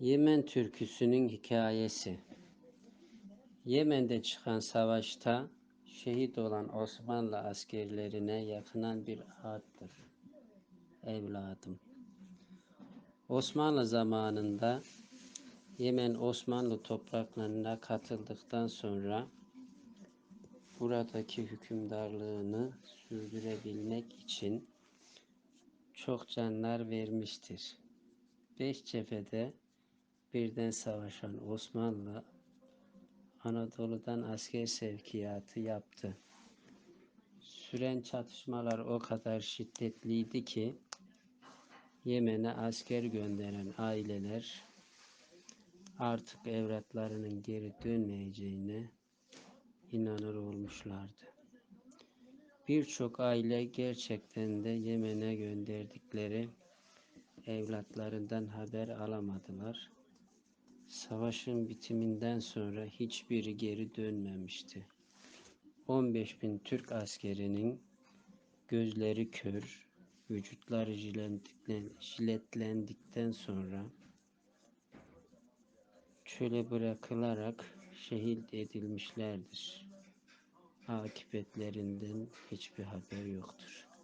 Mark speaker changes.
Speaker 1: Yemen türküsünün hikayesi Yemen'de çıkan savaşta şehit olan Osmanlı askerlerine yakınan bir ağıttır. Evladım. Osmanlı zamanında Yemen Osmanlı topraklarına katıldıktan sonra buradaki hükümdarlığını sürdürebilmek için çok canlar vermiştir. Beş cephede birden savaşan Osmanlı Anadolu'dan asker sevkiyatı yaptı. Süren çatışmalar o kadar şiddetliydi ki Yemen'e asker gönderen aileler artık evlatlarının geri dönmeyeceğine inanır olmuşlardı. Birçok aile gerçekten de Yemen'e gönderdikleri evlatlarından haber alamadılar. Savaşın bitiminden sonra hiçbiri geri dönmemişti. 15 bin Türk askerinin gözleri kör, vücutları jiletlendikten sonra çöle bırakılarak şehit edilmişlerdir. Akibetlerinden hiçbir haber yoktur.